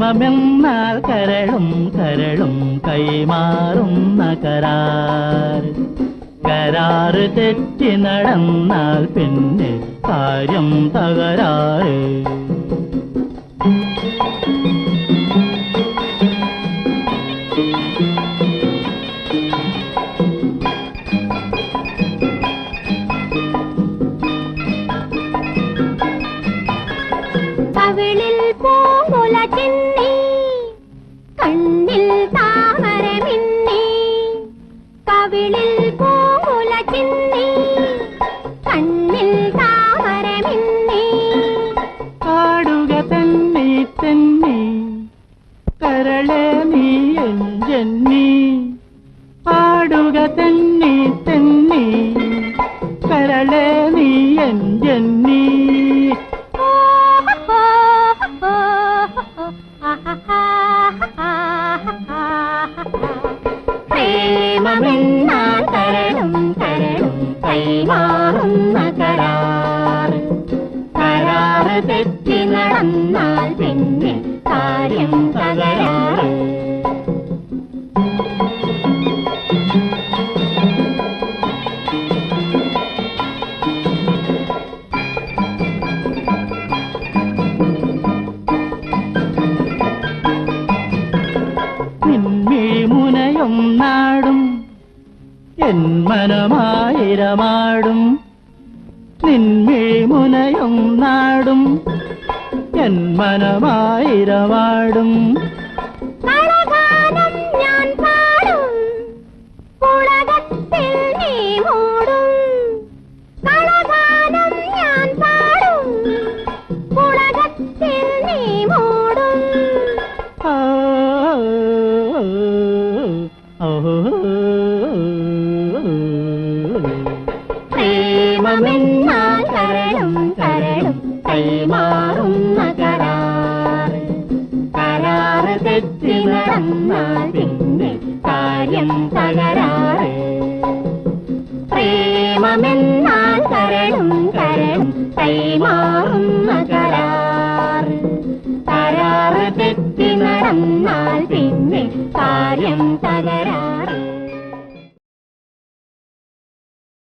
പ്രേമമെന്നാൽ കരളും കരളും കൈമാറുന്ന കരാർ കരാറ് തെറ്റി നടന്നാൽ പിന്നെ കാര്യം തകരാറ്. തെന്നി തന്നെ. കരളെ നീ എൻ പാടുക പ്രേമമെന്നാൽ തരണം തരണം കൈമാറുന്ന കരാറ് കരാറ് തെറ്റി നടന്നാൽ പിന്നെ കാര്യം തകരാറ്. നിന്മീ മുനയും നാടും. എൻ മനമായിരമാടും. നിന്മീ മുനയും നാടും. എൻ മനമായിരമാടും. ഓ, പ്രേമമെന്നാൽ കരളും കരളും കൈമാറുന്ന കരാർ കരാറ് തെറ്റി നടന്നാൽ പിന്നെ കാര്യം തകരാറ്. പ്രേമമെന്നാൽ കരളും കരളും കൈമാറുന്ന കരാറ് തെറ്റി നടന്നാൽ പിന്നെ കാര്യം തകരാറ്